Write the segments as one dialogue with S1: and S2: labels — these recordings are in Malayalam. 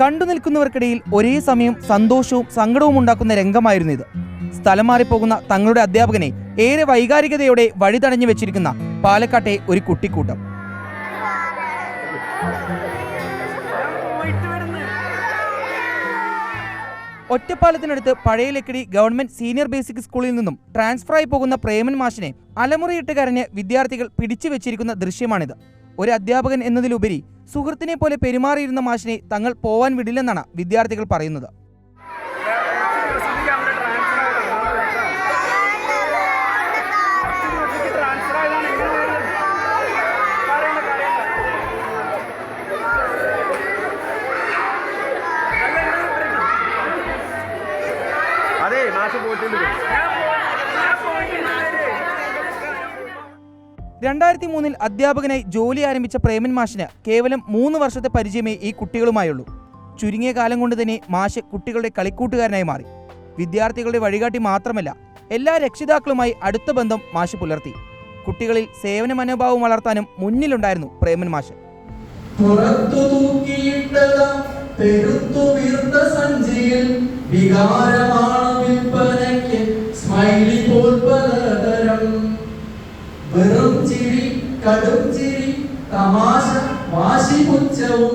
S1: കണ്ടു നിൽക്കുന്നവർക്കിടയിൽ ഒരേ സമയം സന്തോഷവും സങ്കടവും ഉണ്ടാക്കുന്ന രംഗമായിരുന്നു ഇത്. സ്ഥലം മാറിപ്പോകുന്ന തങ്ങളുടെ അധ്യാപകനെ ഏറെ വൈകാരികതയോടെ വഴിതടഞ്ഞു വെച്ചിരിക്കുന്ന പാലക്കാട്ടെ ഒരു കുട്ടിക്കൂട്ടം. ഒറ്റപ്പാലത്തിനടുത്ത് പഴയ ലക്കിടി ഗവൺമെന്റ് സീനിയർ ബേസിക് സ്കൂളിൽ നിന്നും ട്രാൻസ്ഫറായി പോകുന്ന പ്രേമൻ മാഷിനെ അലമുറയിട്ട് കരഞ്ഞ് വിദ്യാർത്ഥികൾ പിടിച്ചു വെച്ചിരിക്കുന്ന ദൃശ്യമാണിത്. ഒരു അധ്യാപകൻ എന്നതിലുപരി സുഹൃത്തിനെ പോലെ പെരുമാറിയിരുന്ന മാഷിനെ തങ്ങൾ പോവാൻ വിടില്ലെന്നാണ് വിദ്യാർത്ഥികൾ പറയുന്നത്.
S2: അതെ മാസം പോയിട്ടുണ്ട്.
S1: രണ്ടായിരത്തി മൂന്നിൽ അധ്യാപകനായി ജോലി ആരംഭിച്ച പ്രേമൻ മാഷിന് കേവലം മൂന്ന് വർഷത്തെ പരിചയമേ ഈ കുട്ടികളുമായുള്ളൂ. ചുരുങ്ങിയ കാലം കൊണ്ട് തന്നെ മാഷ് കുട്ടികളുടെ കളിക്കൂട്ടുകാരനായി മാറി. വിദ്യാർത്ഥികളുടെ വഴികാട്ടി മാത്രമല്ല എല്ലാ രക്ഷിതാക്കളുമായി അടുത്ത ബന്ധം മാഷ് പുലർത്തി. കുട്ടികളിൽ സേവന മനോഭാവം വളർത്താനും മുന്നിലുണ്ടായിരുന്നു പ്രേമൻ മാഷ്.
S3: തൂക്കിയിട്ടതാ സഞ്ചിയിൽ വികാരമാണ് ചിരി കടും ചിരി തമാശ വാശിപുച്ഛവും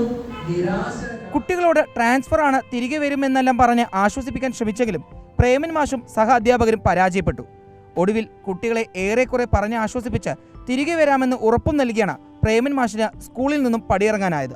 S3: നിരാശ.
S1: കുട്ടികളോട് ട്രാൻസ്ഫർ ആണ് തിരികെ വരുമെന്നെല്ലാം പറഞ്ഞ് ആശ്വസിപ്പിക്കാൻ ശ്രമിച്ചെങ്കിലും പ്രേമൻ മാഷും സഹ അധ്യാപകരും പരാജയപ്പെട്ടു. ഒടുവിൽ കുട്ടികളെ ഏറെക്കുറെ പറഞ്ഞ് ആശ്വസിപ്പിച്ച് തിരികെ വരാമെന്ന് ഉറപ്പും നൽകിയാണ് പ്രേമൻ മാഷിന് സ്കൂളിൽ നിന്നും പടിയിറങ്ങാനായത്.